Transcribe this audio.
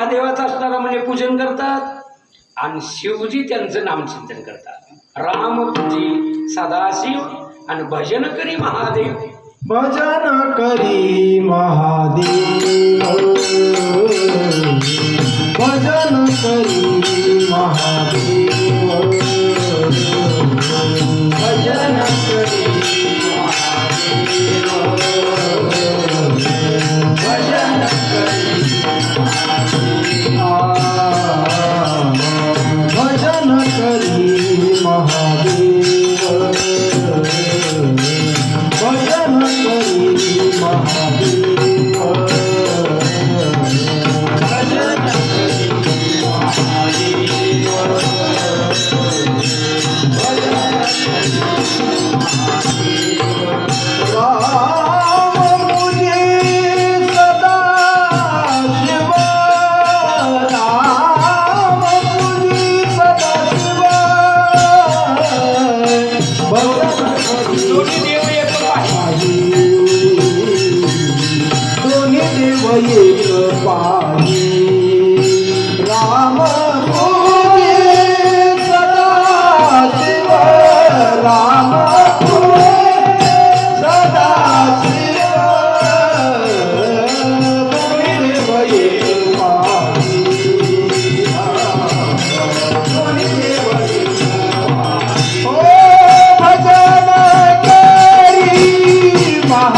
महादेवाचा अस्तारामाणे म्हणजे पूजन करतात. आणि शिवजी त्यांचं नामचिंतन करतात. रामजी सदाशिव आणि भजन करी महादेव. भजन करी महादेव. भजन करी दोन्ही देव एक आहे दोन्ही देव एक पाही